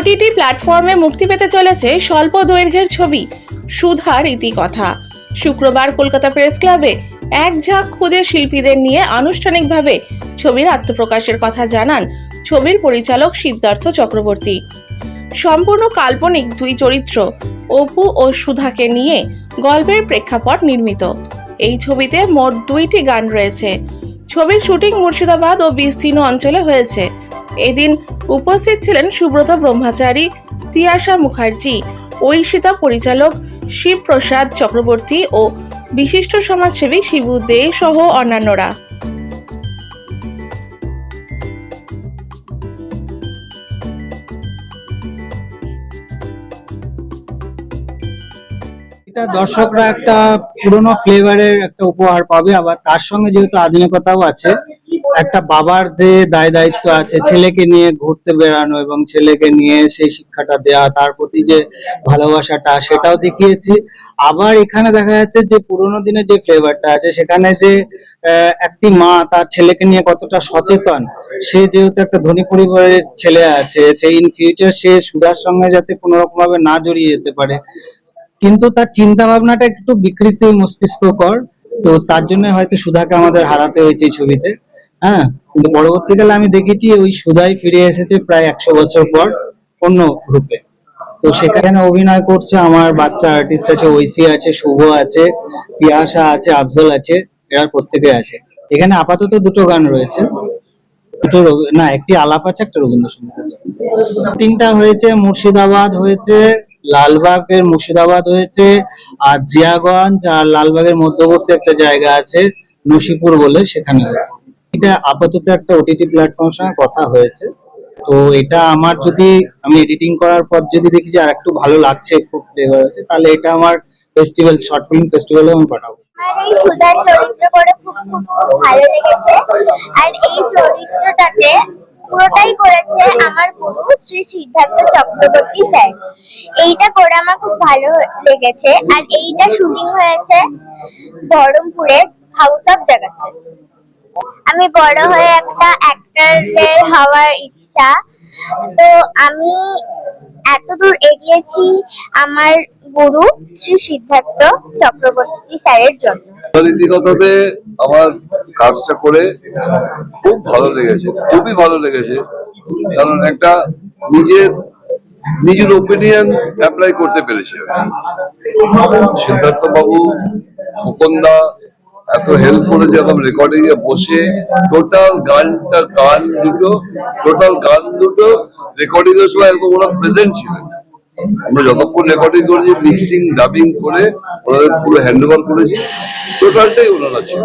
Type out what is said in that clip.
প্ল্যাটফর্মে মুক্তি পেতে চলেছে স্বল্প দৈর্ঘ্যের ছবি, সুধার ইতিকথা। শুক্রবার কলকাতা প্রেস ক্লাবে এক ঝাঁক খুদে শিল্পীদের নিয়ে আনুষ্ঠানিকভাবে ছবির আত্মপ্রকাশের কথা জানান ছবির পরিচালক সিদ্ধার্থ চক্রবর্তী। সম্পূর্ণ কাল্পনিক দুই চরিত্র, অপু ও সুধাকে নিয়ে গল্পের প্রেক্ষাপট নির্মিত। এই ছবিতে মোট দুইটি গান রয়েছে। ছবির শুটিং মুর্শিদাবাদ ও বিস্তীর্ণ অঞ্চলে হয়েছে। এদিন উপস্থিত ছিলেন সুব্রত ব্রহ্মচারী, তিয়াশা মুখার্জি, ঐশিতা পরিচালক শিবপ্রসাদ চক্রবর্তী ও বিশিষ্ট সমাজসেবী শিবু দে সহ অন্যান্যরা। এটা দর্শকরা একটা পুরনো ফ্লেভারের একটা উপহার পাবে, আবার তার সঙ্গে যেহেতু আধুনিকতাও আছে একটা বাবার যে দায় দায়িত্ব আছে, ছেলেকে নিয়ে ঘুরতে বেড়ানো এবং ছেলেকে নিয়ে সেই শিক্ষাটা দেওয়া তার প্রতি যে ভালোবাসাটা, সেটাও দেখিয়েছি। আবার এখানে দেখা যাচ্ছে যে পুরোনো দিনের যে ফ্লেভারটা আছে, সেখানে যে একটি মা তার ছেলেকে নিয়ে কতটা সচেতন, সে যেহেতু একটা ধনী পরিবারের ছেলে আছে সে ইন ফিউচার সে সুধার সঙ্গে যাতে কোনো রকম ভাবে না জড়িয়ে যেতে পারে। কিন্তু তার চিন্তা ভাবনাটা একটু বিকৃতি মস্তিষ্ককর, তো তার জন্য হয়তো সুধাকে আমাদের হারাতে হয়েছে এই ছবিতে। হ্যাঁ কিন্তু পরবর্তীকালে আমি দেখেছি ওই সুদাই ফিরে এসেছে প্রায় একশো বছর পর অন্য রূপে তো সেখানে অভিনয় করছে আমার বাচ্চা আর্টিস্ট আছে, ঐশী আছে, শুভ আছে তিয়াশা আছে, আফজল আছে, এরা প্রত্যেকে আছে। এখানে আপাতত দুটো গান রয়েছে। দুটো না, একটি আলাপ আছে একটা রবীন্দ্রসঙ্গীত আছে। শুটিংটা হয়েছে মুর্শিদাবাদ হয়েছে, লালবাগের মুর্শিদাবাদ হয়েছে, আর জিয়াগঞ্জ আর লালবাগের মধ্যবর্তী একটা জায়গা আছে, নসিপুর বলে সেখানে হয়েছে। এটা আপাতত একটা ওটিটি প্ল্যাটফর্মের সঙ্গে কথা হয়েছে। তো এটা আমার যদি আমি এডিটিং করার পর যদি দেখি যে আর একটু ভালো লাগছে, খুব ফ্লেভার আছে তাহলে এটা আমার ফেস্টিভ্যাল শর্ট ফিল্ম ফেস্টিভ্যালে আমি পাঠাবো। এই ভালো লেগেছে। আর এই পুরোটাই করেছে আমার শ্রী সিদ্ধার্থ চক্রবর্তী এইটা করে আমার খুব ভালো লেগেছে। আর এইটা শুটিং হয়েছে বহরমপুরের হাউস অফ জাগাসে আমি বড় হয়ে একটা অ্যাক্টরের হওয়ার ইচ্ছা। তো আমি এতদূর এগিয়েছি আমার গুরু শ্রী সিদ্ধার্থ চক্রবর্তী স্যারের জন্য। রীতিকথাতে আমার কাজটা করে খুব ভালো লেগেছে, খুবই ভালো লেগেছে। কারণ একটা নিজের নিজের ওপিনিয়ন অ্যাপ্লাই করতে পেরেছি সিদ্ধার্থ বাবু মুকুন্দা এত হেল্প করেছে এবং রেকর্ডিং এ বসে টোটাল গানটা গান দুটো টোটাল গান দুটো রেকর্ডিং এর সময় একদম ওরা প্রেজেন্ট ছিলেন আমরা যতক্ষণ রেকর্ডিং করেছি মিক্সিং ডাবিং করে ওনাদের পুরো হ্যান্ড ওভার করেছি টোটালটাই ওনারা ছিল।